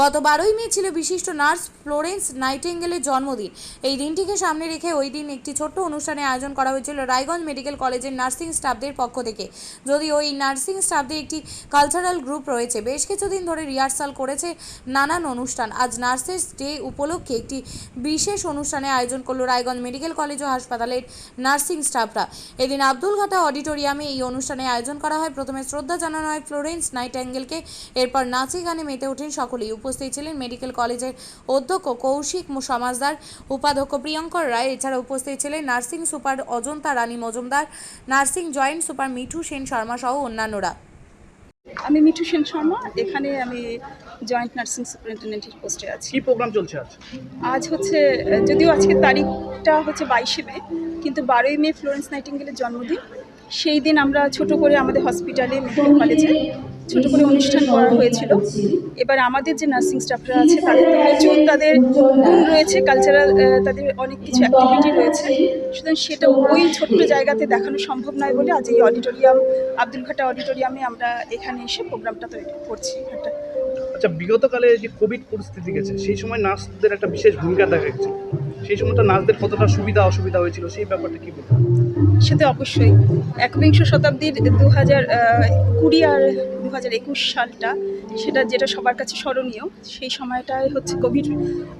গত বারোই মে ছিল বিশিষ্ট নার্স ফ্লোরেন্স নাইটেঙ্গেলের জন্মদিন। এই দিনটিকে সামনে রেখে ওই দিন একটি ছোট্ট অনুষ্ঠানে আয়োজন করা হয়েছিল রায়গঞ্জ মেডিকেল কলেজের নার্সিং স্টাফদের পক্ষ থেকে। যদি ওই নার্সিং স্টাফদের একটি কালচারাল গ্রুপ রয়েছে, বেশ কিছুদিন ধরে রিহার্সাল করেছে নানান অনুষ্ঠান। আজ নার্সেস ডে উপলক্ষে একটি বিশেষ অনুষ্ঠানে আয়োজন করল রায়গঞ্জ মেডিকেল কলেজ ও হাসপাতালের নার্সিং স্টাফরা। এদিন আব্দুলঘাটা অডিটোরিয়ামে এই অনুষ্ঠানে আয়োজন করা হয়। প্রথমে শ্রদ্ধা জানানো হয় ফ্লোরেন্স নাইটেঙ্গেলকে, এরপর নাচে গানে মেতে ওঠেন সকলেই। উপস্থিত ছিলেন মেডিকেল কলেজের অধ্যক্ষ কৌশিক সমাজদার উপাধ্যক্ষ প্রিয়ঙ্কর রায়। এছাড়া উপস্থিত ছিলেন nursing super Ajanta Rani Majumdar nursing joint super Mithu Sen Sharma সহ অন্যান্যরা। আমি মিঠু সেন শর্মা এখানে আমি জয়েন্ট নার্সিং সুপারিনটেন্ডেন্টের পোস্টে আছি। কি প্রোগ্রাম চলছে আজ? আজ হচ্ছে যদিও আজকে তারিখটা হচ্ছে বাইশে মে কিন্তু বারোই মে ফ্লোরেন্স নাইটিঙ্গেলের জন্মদিন। সেই দিন আমরা ছোট করে আমাদের হসপিটালে মেডিকেল কলেজে ছোট করে অনুষ্ঠান করা হয়েছিল। এবার আমাদের যে নার্সিং স্টাফরা আছে, তাদের তো প্রচুর তাদের গুণ রয়েছে কালচারাল তাদের অনেক কিছু অ্যাক্টিভিটি রয়েছে। সুতরাং সেটা ওই ছোট্ট জায়গাতে দেখানো সম্ভব নয় বলে আজ এই অডিটোরিয়াম আব্দুলঘাটা অডিটোরিয়ামে আমরা এখানে এসে প্রোগ্রামটা তৈরি করছি। একটা আচ্ছা বিগতকালে যে কোভিড পরিস্থিতি গেছে, সেই সময় নার্সদের একটা বিশেষ ভূমিকা দেখা গেছে। সেই সময়টা নার্সদের কতটা সুবিধা, অসুবিধা হয়েছিল, সেই ব্যাপারটা কি বলব সেটা অবশ্যই। একবিংশ শতাব্দীর দু হাজার কুড়ি আর দু হাজার একুশ সালটা, সেটা যেটা সবার কাছে স্মরণীয়, সেই সময়টায় হচ্ছে কোভিড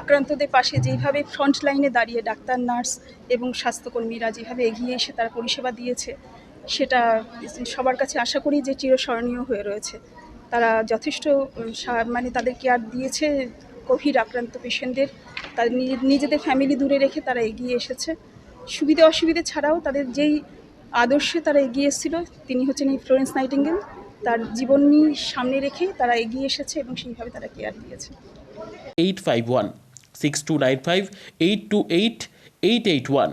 আক্রান্তদের পাশে যেইভাবে ফ্রন্ট লাইনে দাঁড়িয়ে ডাক্তার, নার্স এবং স্বাস্থ্যকর্মীরা যেভাবে এগিয়ে এসে তারা পরিষেবা দিয়েছে, সেটা সবার কাছে আশা করি যে চিরস্মরণীয় হয়ে রয়েছে। তারা যথেষ্ট মানে তাদের কেয়ার দিয়েছে কোভিড আক্রান্ত পেশেন্টদের, তাদের নিজে- নিজেদের ফ্যামিলি দূরে রেখে তারা এগিয়ে এসেছে। সুবিধে অসুবিধে ছাড়াও তাদের যেই আদর্শে তারা এগিয়ে এসেছিল, তিনি হচ্ছেন এই ফ্লোরেন্স নাইটিঙ্গেল তার জীবনী সামনে রেখে তারা এগিয়ে এসেছে এবং সেইভাবে তারা কেয়ার দিয়েছে। Eight five one six two nine five eight two eight eight eight one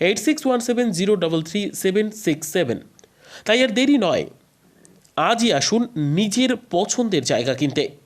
eight six one seven zero double three seven six seven তাই আর দেরি নয়, আজই আসুন নিজের পছন্দের জায়গা কিনতে।